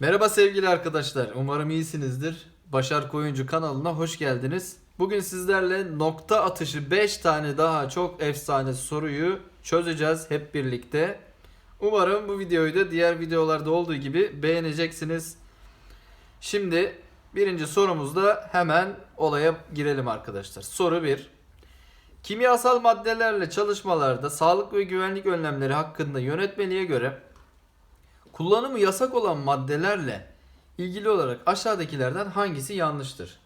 Merhaba sevgili arkadaşlar. Umarım iyisinizdir. Başar Koyuncu kanalına hoş geldiniz. Bugün sizlerle nokta atışı 5 tane daha çok efsane soruyu çözeceğiz hep birlikte. Umarım bu videoyu da diğer videolarda olduğu gibi beğeneceksiniz. Şimdi birinci sorumuzda hemen olaya girelim arkadaşlar. Soru 1. Kimyasal maddelerle çalışmalarda sağlık ve güvenlik önlemleri hakkında yönetmeliğe göre kullanımı yasak olan maddelerle ilgili olarak aşağıdakilerden hangisi yanlıştır?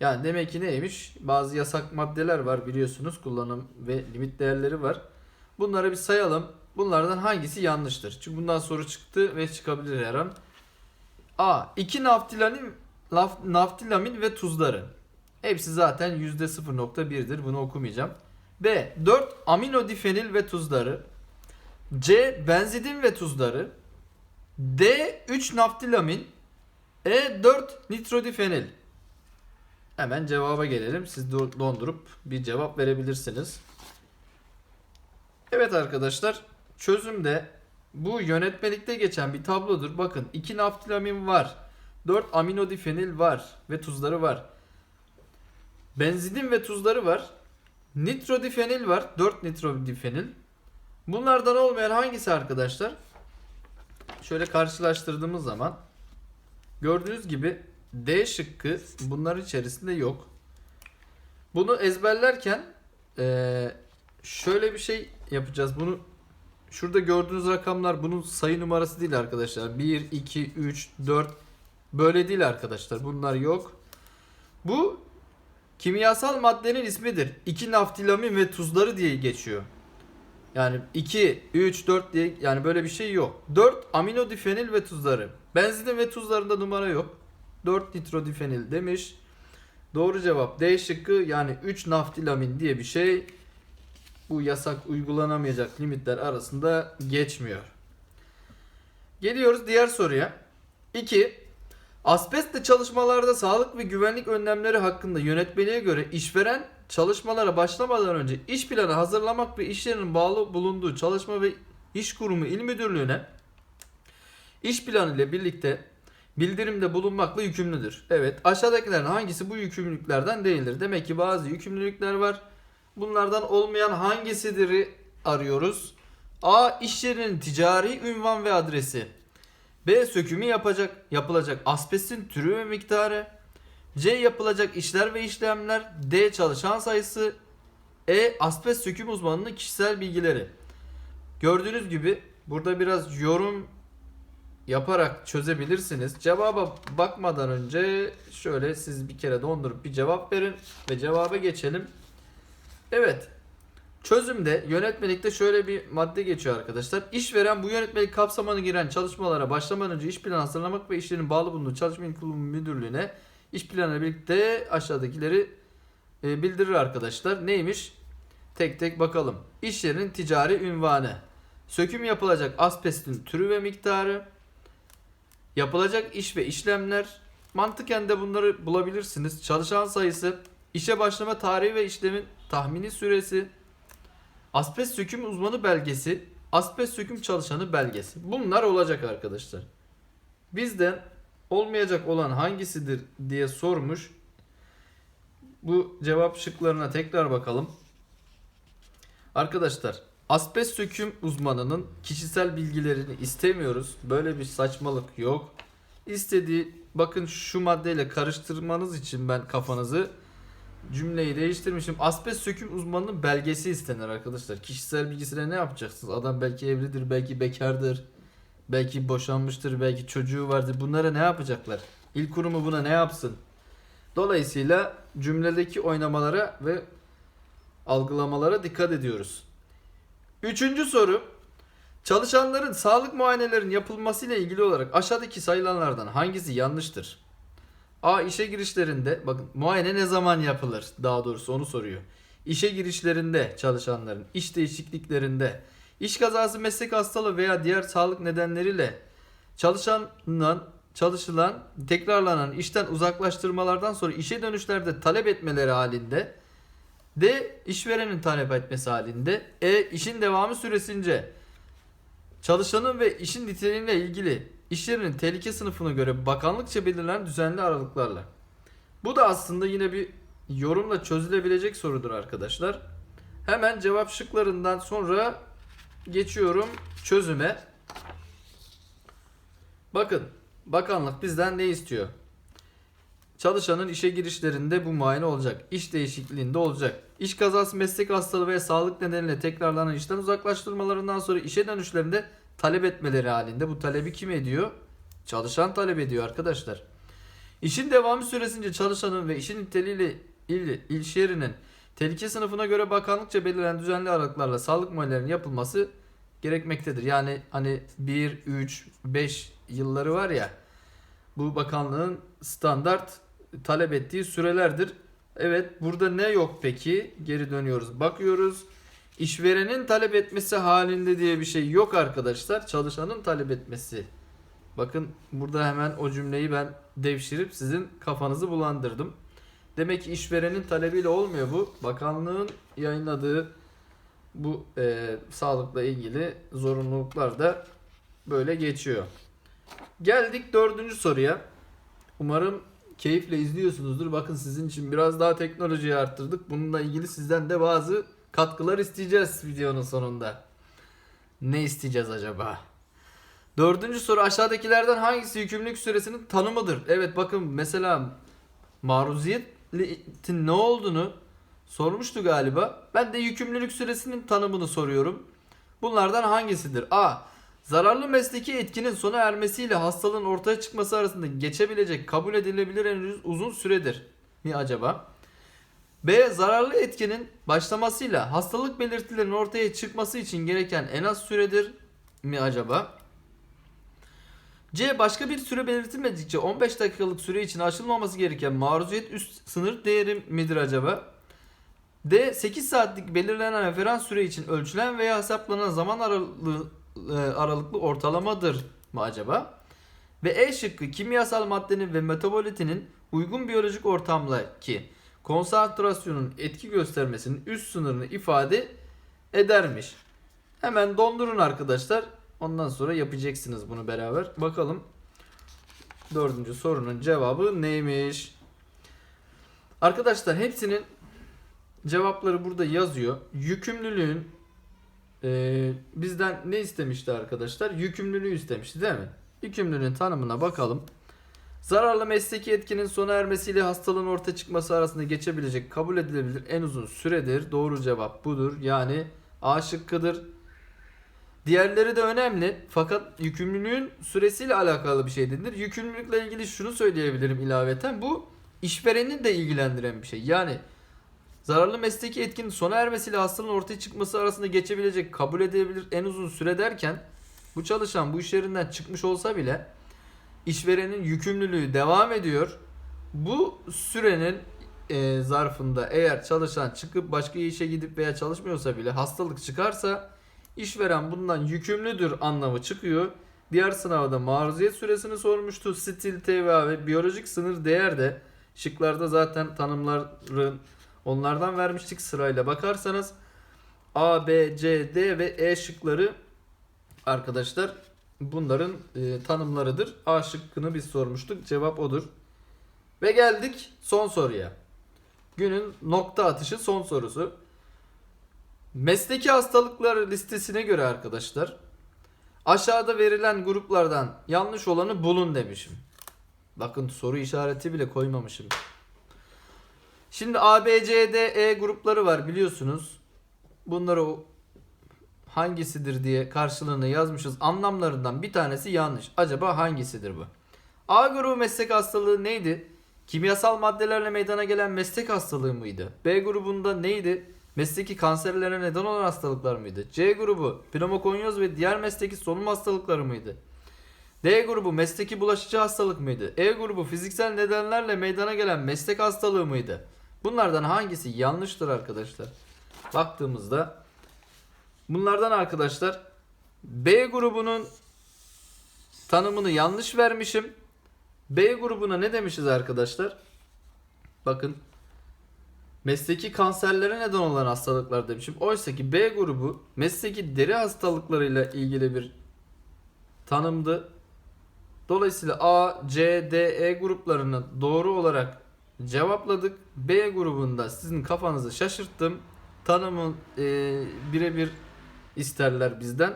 Yani demek ki neymiş? Bazı yasak maddeler var biliyorsunuz kullanım ve limit değerleri var. Bunları bir sayalım. Bunlardan hangisi yanlıştır? Çünkü bundan soru çıktı ve çıkabilir her an. A. 2 naftilamin, naftilamin ve tuzları. Hepsi zaten %0.1'dir. Bunu okumayacağım. B. 4 aminodifenil ve tuzları. C. Benzidin ve tuzları. D. 3 naftilamin. E. 4 nitrodifenil. Hemen cevaba gelelim. Siz do- dondurup bir cevap verebilirsiniz. Evet arkadaşlar. Çözümde bu yönetmelikte geçen bir tablodur. Bakın 2 naftilamin var. 4 aminodifenil var ve tuzları var. Benzidin ve tuzları var. Nitrodifenil var. 4 nitrodifenil. Bunlardan olmayan hangisi arkadaşlar? Şöyle karşılaştırdığımız zaman gördüğünüz gibi D şıkkı bunların içerisinde yok. Bunu ezberlerken eee, şöyle bir şey yapacağız. Bunu şurada gördüğünüz rakamlar bunun sayı numarası değil arkadaşlar. 1, 2, 3, 4 böyle değil arkadaşlar. Bunlar yok. Bu kimyasal maddenin ismidir. 2 naftilamin ve tuzları diye geçiyor. Yani 2, 3, 4 diye yani böyle bir şey yok. 4 aminodifenil ve tuzları. Benzin ve tuzlarında numara yok. 4 nitrodifenil demiş. Doğru cevap D şıkkı yani 3 naftilamin diye bir şey bu yasak uygulanamayacak limitler arasında geçmiyor. Geliyoruz diğer soruya. 2. Asbestle çalışmalarda sağlık ve güvenlik önlemleri hakkında yönetmeliğe göre işveren çalışmalara başlamadan önce iş planı hazırlamak ve iş yerinin bağlı bulunduğu çalışma ve iş kurumu il müdürlüğüne iş planı ile birlikte bildirimde bulunmakla yükümlüdür. Evet aşağıdakilerin hangisi bu yükümlülüklerden değildir? Demek ki bazı yükümlülükler var. Bunlardan olmayan hangisidir arıyoruz. A. iş yerinin ticari ünvan ve adresi. B. Sökümü yapacak, yapılacak asbestin türü ve miktarı. C. Yapılacak işler ve işlemler. D. Çalışan sayısı. E. Asbest söküm uzmanının kişisel bilgileri. Gördüğünüz gibi burada biraz yorum yaparak çözebilirsiniz. Cevaba bakmadan önce şöyle siz bir kere dondurup bir cevap verin ve cevaba geçelim. Evet. Çözümde yönetmelikte şöyle bir madde geçiyor arkadaşlar. İşveren bu yönetmelik kapsamına giren çalışmalara başlamadan önce iş planı hazırlamak ve işlerin bağlı bulunduğu çalışma kurumu müdürlüğüne iş planıyla birlikte aşağıdakileri e, bildirir arkadaşlar. Neymiş? Tek tek bakalım. İş yerinin ticari ünvanı. Söküm yapılacak asbestin türü ve miktarı. Yapılacak iş ve işlemler. Mantıken de bunları bulabilirsiniz. Çalışan sayısı. işe başlama tarihi ve işlemin tahmini süresi. Asbest söküm uzmanı belgesi. Asbest söküm çalışanı belgesi. Bunlar olacak arkadaşlar. Bizden olmayacak olan hangisidir diye sormuş. Bu cevap şıklarına tekrar bakalım. Arkadaşlar asbest söküm uzmanının kişisel bilgilerini istemiyoruz. Böyle bir saçmalık yok. İstediği bakın şu maddeyle karıştırmanız için ben kafanızı cümleyi değiştirmişim. Asbest söküm uzmanının belgesi istenir arkadaşlar. Kişisel bilgisine ne yapacaksınız? Adam belki evlidir, belki bekardır. Belki boşanmıştır, belki çocuğu vardır. Bunlara ne yapacaklar? İl kurumu buna ne yapsın? Dolayısıyla cümledeki oynamalara ve algılamalara dikkat ediyoruz. Üçüncü soru. Çalışanların sağlık muayenelerinin yapılmasıyla ilgili olarak aşağıdaki sayılanlardan hangisi yanlıştır? A. işe girişlerinde bakın muayene ne zaman yapılır? Daha doğrusu onu soruyor. İşe girişlerinde çalışanların, iş değişikliklerinde, iş kazası, meslek hastalığı veya diğer sağlık nedenleriyle çalışanın çalışılan, tekrarlanan işten uzaklaştırmalardan sonra işe dönüşlerde talep etmeleri halinde D. işverenin talep etmesi halinde E. işin devamı süresince çalışanın ve işin niteliğiyle ilgili iş yerinin tehlike sınıfına göre bakanlıkça belirlenen düzenli aralıklarla. Bu da aslında yine bir yorumla çözülebilecek sorudur arkadaşlar. Hemen cevap şıklarından sonra geçiyorum çözüme. Bakın bakanlık bizden ne istiyor? Çalışanın işe girişlerinde bu muayene olacak. İş değişikliğinde olacak. İş kazası, meslek hastalığı veya sağlık nedeniyle tekrarlanan işten uzaklaştırmalarından sonra işe dönüşlerinde talep etmeleri halinde. Bu talebi kim ediyor? Çalışan talep ediyor arkadaşlar. İşin devamı süresince çalışanın ve işin niteliğiyle il, iş yerinin tehlike sınıfına göre bakanlıkça belirlenen düzenli aralıklarla sağlık muayenelerinin yapılması gerekmektedir. Yani hani 1, 3, 5 yılları var ya bu bakanlığın standart talep ettiği sürelerdir. Evet burada ne yok peki? Geri dönüyoruz. Bakıyoruz. İşverenin talep etmesi halinde diye bir şey yok arkadaşlar. Çalışanın talep etmesi. Bakın burada hemen o cümleyi ben devşirip sizin kafanızı bulandırdım. Demek ki işverenin talebiyle olmuyor bu. Bakanlığın yayınladığı bu e, sağlıkla ilgili zorunluluklar da böyle geçiyor. Geldik dördüncü soruya. Umarım keyifle izliyorsunuzdur. Bakın sizin için biraz daha teknolojiyi arttırdık. Bununla ilgili sizden de bazı katkılar isteyeceğiz videonun sonunda. Ne isteyeceğiz acaba? Dördüncü soru aşağıdakilerden hangisi yükümlülük süresinin tanımıdır? Evet bakın mesela maruziyetin ne olduğunu sormuştu galiba. Ben de yükümlülük süresinin tanımını soruyorum. Bunlardan hangisidir? A. Zararlı mesleki etkinin sona ermesiyle hastalığın ortaya çıkması arasında geçebilecek kabul edilebilir en uzun süredir mi acaba? B. Zararlı etkinin başlamasıyla hastalık belirtilerinin ortaya çıkması için gereken en az süredir mi acaba? C. Başka bir süre belirtilmedikçe 15 dakikalık süre için aşılmaması gereken maruziyet üst sınır değeri midir acaba? D. 8 saatlik belirlenen referans süre için ölçülen veya hesaplanan zaman aralığı e, aralıklı ortalamadır mı acaba? Ve E şıkkı kimyasal maddenin ve metabolitinin uygun biyolojik ortamla ki konsantrasyonun etki göstermesinin üst sınırını ifade edermiş. Hemen dondurun arkadaşlar. Ondan sonra yapacaksınız bunu beraber. Bakalım dördüncü sorunun cevabı neymiş? Arkadaşlar hepsinin cevapları burada yazıyor. Yükümlülüğün ee, bizden ne istemişti arkadaşlar? Yükümlülüğü istemişti değil mi? Yükümlülüğün tanımına bakalım. Zararlı mesleki etkinin sona ermesiyle hastalığın ortaya çıkması arasında geçebilecek kabul edilebilir en uzun süredir. Doğru cevap budur. Yani A şıkkıdır. Diğerleri de önemli fakat yükümlülüğün süresiyle alakalı bir şey değildir. Yükümlülükle ilgili şunu söyleyebilirim ilaveten. Bu işverenin de ilgilendiren bir şey. Yani Zararlı mesleki etkinin sona ermesiyle hastalığın ortaya çıkması arasında geçebilecek kabul edilebilir en uzun süre derken bu çalışan bu iş yerinden çıkmış olsa bile işverenin yükümlülüğü devam ediyor. Bu sürenin e, zarfında eğer çalışan çıkıp başka işe gidip veya çalışmıyorsa bile hastalık çıkarsa işveren bundan yükümlüdür anlamı çıkıyor. Diğer sınavda maruziyet süresini sormuştu. Stil, TVA ve biyolojik sınır değer de şıklarda zaten tanımların Onlardan vermiştik sırayla bakarsanız A, B, C, D ve E şıkları arkadaşlar bunların e, tanımlarıdır. A şıkkını biz sormuştuk. Cevap odur. Ve geldik son soruya. Günün nokta atışı son sorusu. Mesleki hastalıklar listesine göre arkadaşlar aşağıda verilen gruplardan yanlış olanı bulun demişim. Bakın soru işareti bile koymamışım. Şimdi A, B, C, D, E grupları var biliyorsunuz. Bunları hangisidir diye karşılığını yazmışız. Anlamlarından bir tanesi yanlış. Acaba hangisidir bu? A grubu meslek hastalığı neydi? Kimyasal maddelerle meydana gelen meslek hastalığı mıydı? B grubunda neydi? Mesleki kanserlere neden olan hastalıklar mıydı? C grubu pneumokonyoz ve diğer mesleki solunum hastalıkları mıydı? D grubu mesleki bulaşıcı hastalık mıydı? E grubu fiziksel nedenlerle meydana gelen meslek hastalığı mıydı? Bunlardan hangisi yanlıştır arkadaşlar? Baktığımızda bunlardan arkadaşlar B grubunun tanımını yanlış vermişim. B grubuna ne demişiz arkadaşlar? Bakın mesleki kanserlere neden olan hastalıklar demişim. Oysa ki B grubu mesleki deri hastalıklarıyla ilgili bir tanımdı. Dolayısıyla A, C, D, E gruplarını doğru olarak cevapladık. B grubunda sizin kafanızı şaşırttım. Tanımın e, birebir isterler bizden.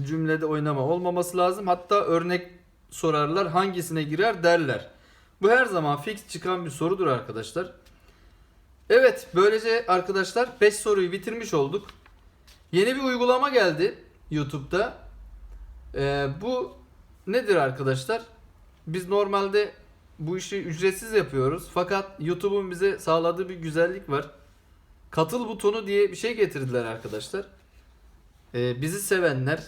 Cümlede oynama olmaması lazım. Hatta örnek sorarlar hangisine girer derler. Bu her zaman fix çıkan bir sorudur arkadaşlar. Evet böylece arkadaşlar 5 soruyu bitirmiş olduk. Yeni bir uygulama geldi YouTube'da. Ee, bu nedir arkadaşlar? Biz normalde bu işi ücretsiz yapıyoruz. Fakat YouTube'un bize sağladığı bir güzellik var. Katıl butonu diye bir şey getirdiler arkadaşlar. Ee, bizi sevenler,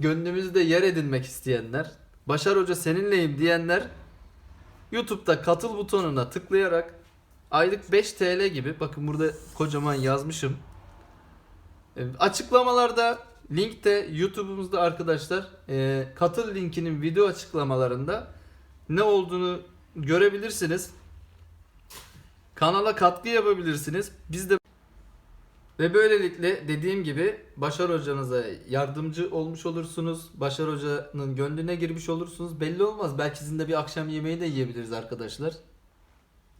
gönlümüzde yer edinmek isteyenler, Başar Hoca seninleyim diyenler YouTube'da katıl butonuna tıklayarak aylık 5 TL gibi bakın burada kocaman yazmışım. E, Açıklamalarda linkte YouTube'umuzda arkadaşlar e, katıl linkinin video açıklamalarında ne olduğunu görebilirsiniz. Kanala katkı yapabilirsiniz. Biz de ve böylelikle dediğim gibi Başar hocanıza yardımcı olmuş olursunuz. Başar hocanın gönlüne girmiş olursunuz. Belli olmaz. Belki sizin de bir akşam yemeği de yiyebiliriz arkadaşlar.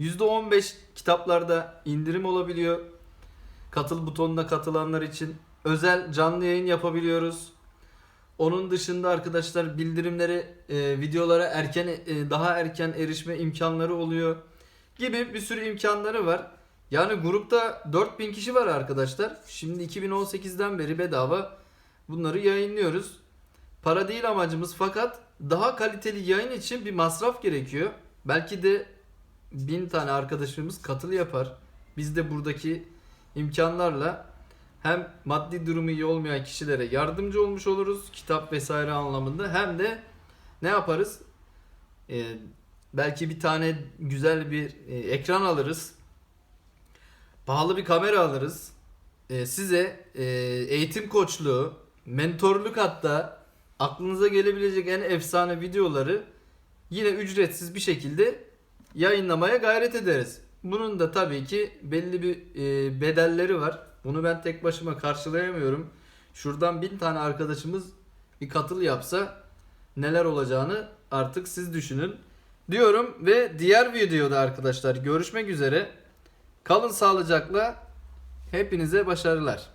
%15 kitaplarda indirim olabiliyor. Katıl butonuna katılanlar için özel canlı yayın yapabiliyoruz. Onun dışında arkadaşlar bildirimleri, e, videolara erken e, daha erken erişme imkanları oluyor gibi bir sürü imkanları var. Yani grupta 4000 kişi var arkadaşlar. Şimdi 2018'den beri bedava bunları yayınlıyoruz. Para değil amacımız fakat daha kaliteli yayın için bir masraf gerekiyor. Belki de bin tane arkadaşımız katıl yapar. Biz de buradaki imkanlarla hem maddi durumu iyi olmayan kişilere yardımcı olmuş oluruz kitap vesaire anlamında hem de ne yaparız? Ee, belki bir tane güzel bir e, ekran alırız. Pahalı bir kamera alırız. Ee, size e, eğitim koçluğu, mentorluk hatta aklınıza gelebilecek en efsane videoları yine ücretsiz bir şekilde yayınlamaya gayret ederiz. Bunun da tabii ki belli bir e, bedelleri var. Bunu ben tek başıma karşılayamıyorum. Şuradan bin tane arkadaşımız bir katıl yapsa neler olacağını artık siz düşünün. Diyorum ve diğer videoda arkadaşlar görüşmek üzere. Kalın sağlıcakla. Hepinize başarılar.